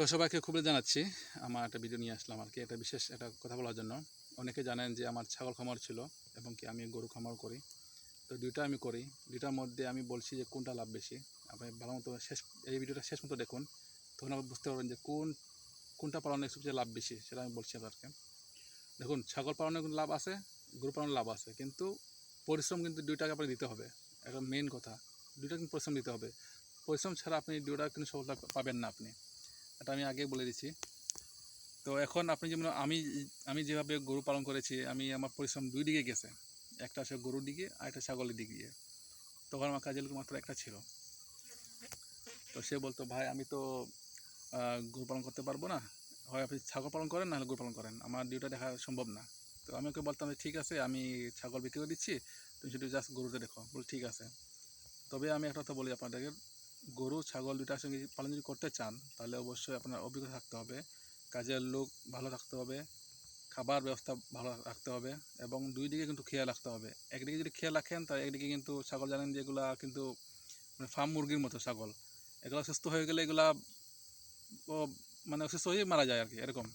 তো সবাইকে খুবই জানাচ্ছি। আমার একটা ভিডিও নিয়ে আসলাম আর কি একটা বিশেষ একটা কথা বলার জন্য। অনেকে জানেন যে আমার ছাগল খামার ছিল এবং কি আমি গরু খামার করি। তো দুইটা আমি করি। দুইটার মধ্যে আমি বলছি যে কোনটা লাভ বেশি? আপনি ভালো মতো শেষ, এই ভিডিওটা শেষ মতো দেখুন। তখন আপনি বুঝতে পারবেন যে কোন, কোনটা পালনের সবচেয়ে লাভ বেশি সেটা আমি বলছি আপনাকে দেখুন, ছাগল পালনের লাভ আছে, গরু পালনের লাভ আছে। কিন্তু পরিশ্রম কিন্তু দুইটাকে আপনাকে দিতে হবে। একটা মেন কথা। দুইটা কিন্তু পরিশ্রম দিতে হবে। পরিশ্রম ছাড়া আপনি দুইটা কিন্তু সফলতা পাবেন না আপনি। এটা আমি আগেই বলে দিচ্ছি। তো এখন আপনি যেমন, আমি আমি যেভাবে গরু পালন করেছি, আমি আমার পরিশ্রম দুই দিকে গেছে। একটা আছে গরুর দিকে, আর একটা ছাগলের দিকে গিয়ে। তখন আমার কাজের লোক মাত্র একটা ছিল। তো সে বলতো, ভাই, আমি তো গরু পালন করতে পারব না। হয় আপনি ছাগল পালন করেন, নাহলে গরু পালন করেন। আমার ডিউটা দেখা সম্ভব না। তো আমি ওকে বলতাম ঠিক আছে, আমি ছাগল বিক্রি করে দিচ্ছি। তুমি শুধু জাস্ট গরুতে দেখো। বল ঠিক আছে। তবে আমি একটা কথা বলি আপনাদেরকে। গরু, ছাগল দুটার সঙ্গে পালন যদি করতে চান, তাহলে অবশ্যই আপনার অভিজ্ঞতা থাকতে হবে। কাজের লোক ভালো থাকতে হবে, খাবার ব্যবস্থা ভালো রাখতে হবে এবং দুই দিকে কিন্তু খেয়াল রাখতে হবে। একদিকে যদি খেয়াল রাখেন, তাহলে একদিকে কিন্তু ছাগল জানেন যে এগুলা কিন্তু মানে ফার্ম মুরগির মতো ছাগল। এগুলো সুস্থ হয়ে গেলে এগুলা মানে অসুস্থ হয়ে মারা যায় আর কি এরকম।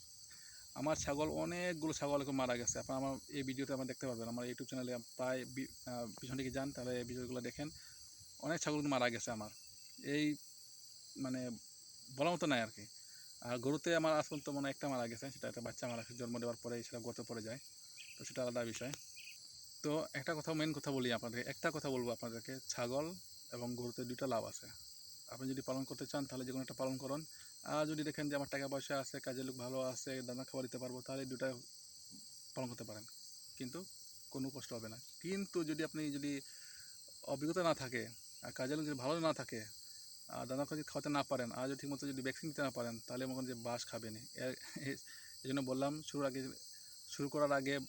আমার ছাগল, অনেকগুলো ছাগল এরকম মারা গেছে। আপনার আমার এই ভিডিওতে আমার দেখতে পাবেন আমার ইউটিউব চ্যানেলে প্রায় পিছন দিকে যান, তাহলে এই ভিডিওগুলো দেখেন। অনেক ছাগল মারা গেছে আমার। এই মানে বলার মতো নাই আর কি আর গরুতে আমার আসল তো মনে একটা মারা গেছে, সেটা একটা বাচ্চা মারা গেছে, জন্ম দেওয়ার পরে সেটা গর্তে পড়ে যায়। তো সেটা আলাদা বিষয়। তো একটা কথা মেন কথা বলি আপনাদেরকে একটা কথা বলব আপনাদেরকে, ছাগল এবং গরুতে দুইটা লাভ আছে। আপনি যদি পালন করতে চান তাহলে যে কোনো একটা পালন করুন। আর যদি দেখেন যে আমার টাকা পয়সা আছে, কাজের লোক ভালো আছে, দানা খাবার দিতে পারব, তাহলে দুটা পালন করতে পারেন। কিন্তু কোনো কষ্ট হবে না। কিন্তু যদি আপনি যদি অভিজ্ঞতা না থাকে, আর কাজের লোক যদি ভালো না থাকে দানা যদি খাওয়াতে না পারেন, আর যদি ঠিকমতো যদি ভ্যাকসিন দিতে না পারেন, তাহলে মনে যে বাস খাবে না। জন্য বললাম, শুরুর আগে, শুরু করার আগে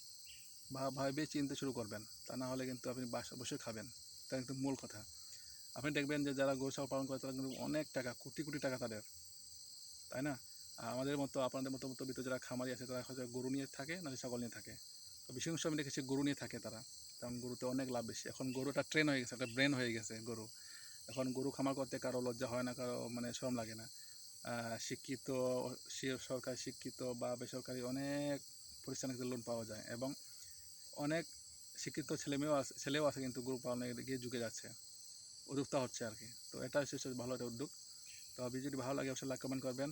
ভাবে চিনতে শুরু করবেন। তা না হলে কিন্তু আপনি বাস অবশ্যই খাবেন। তা কিন্তু মূল কথা। আপনি দেখবেন যে যারা গরু, ছাগল পালন করে, তারা কিন্তু অনেক টাকা, কোটি কোটি টাকা তাদের। তাই না? আর আমাদের মতো, আপনাদের মতো মতো ভিতরে যারা খামারি আছে, তারা হয়তো গরু নিয়ে থাকে নাহলে ছাগল নিয়ে থাকে। তো বেশি অংশ আমি দেখেছি গরু নিয়ে থাকে তারা। কারণ গরুতে অনেক লাভ বেশি। এখন গরুটা ট্রেন হয়ে গেছে, একটা ব্রেন হয়ে গেছে গরু। এখন গরু খামার করতে কারও লজ্জা হয় না, কারও মানে শ্রম লাগে না। শিক্ষিত সরকারি শিক্ষিত বা বেসরকারি অনেক প্রতিষ্ঠানে লোন পাওয়া যায় এবং অনেক শিক্ষিত ছেলেমেয়েও আছে, ছেলেও আছে কিন্তু গরু পালনের দিকে ঝুঁকে যাচ্ছে। উদ্যোক্তা হচ্ছে আর কি। তো এটা হচ্ছে ভালো একটা উদ্যোগ। তো আপনি যদি ভালো লাগে অবশ্যই লাইক কমেন্ট করবেন।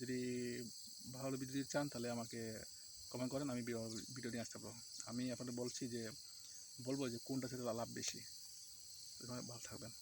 যদি ভালো দিতে চান তাহলে আমাকে কমেন্ট করেন, আমি ভিডিও নিয়ে আসতে পারব। আমি আপনাদের বলছি যে, বলব যে কোনটা থেকে লাভ বেশি। ভালো থাকবেন।